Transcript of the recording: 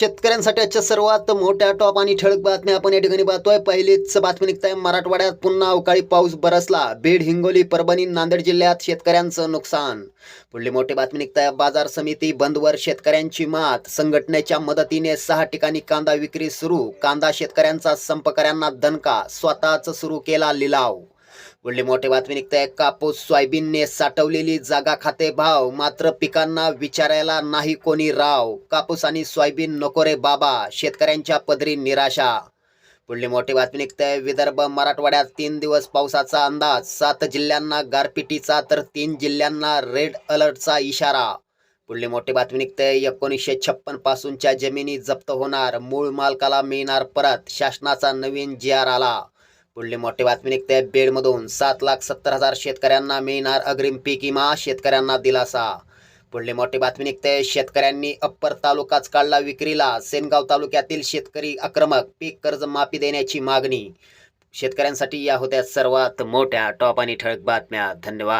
शेतकऱ्यांसाठी आजच्या सर्वात मोठ्या टॉप आणि ठळक बातम्या आपण या ठिकाणी पाहतोय. पहिलीच बातमी निघताय मराठवाड्यात. पुन्हा अवकाळी पाऊस बरसला. बीड हिंगोली परभणी नांदेड जिल्ह्यात शेतकऱ्यांचं नुकसान. पुढली मोठी बातमी निघताय. बाजार समिती बंदवर शेतकऱ्यांची मात. संघटनेच्या मदतीने सहा ठिकाणी कांदा विक्री सुरू. कांदा शेतकऱ्यांचा संपकऱ्यांना दणका. स्वतःच सुरू केला लिलाव. पुढली मोठी बातमी निघते. कापूस सोयाबीनने साठवलेली जागा खाते भाव. मात्र पिकांना विचारायला नाही कोणी राव. कापूस आणि सोयाबीन नको रे बाबा. शेतकऱ्यांच्या पदरी निराशा. पुढली मोठी बातमी निघते. विदर्भ मराठवाड्यात तीन दिवस पावसाचा अंदाज. सात जिल्ह्यांना गारपिटीचा तर तीन जिल्ह्यांना रेड अलर्टचा इशारा. पुढली मोठी बातमी निघते. एकोणीसशे छप्पन पासूनच्या जमिनी जप्त होणार. मूळ मालकाला मिळणार परत. शासनाचा नवीन जी आर आला. पुढली मोठी बातमी निघते. बेडमधून सात लाख सत्तर हजार शेतकऱ्यांना मिळणार अग्रिम पीक विमा शेतकऱ्यांना दिलासा. पुढली मोठी बातमी निघते. शेतकऱ्यांनी अप्पर तालुकाच काढला विक्रीला. सेनगाव तालुक्यातील शेतकरी आक्रमक पीक कर्ज माफी देण्याची मागणी. शेतकऱ्यांसाठी या होत्या सर्वात मोठ्या टॉप आणि ठळक बातम्या. धन्यवाद.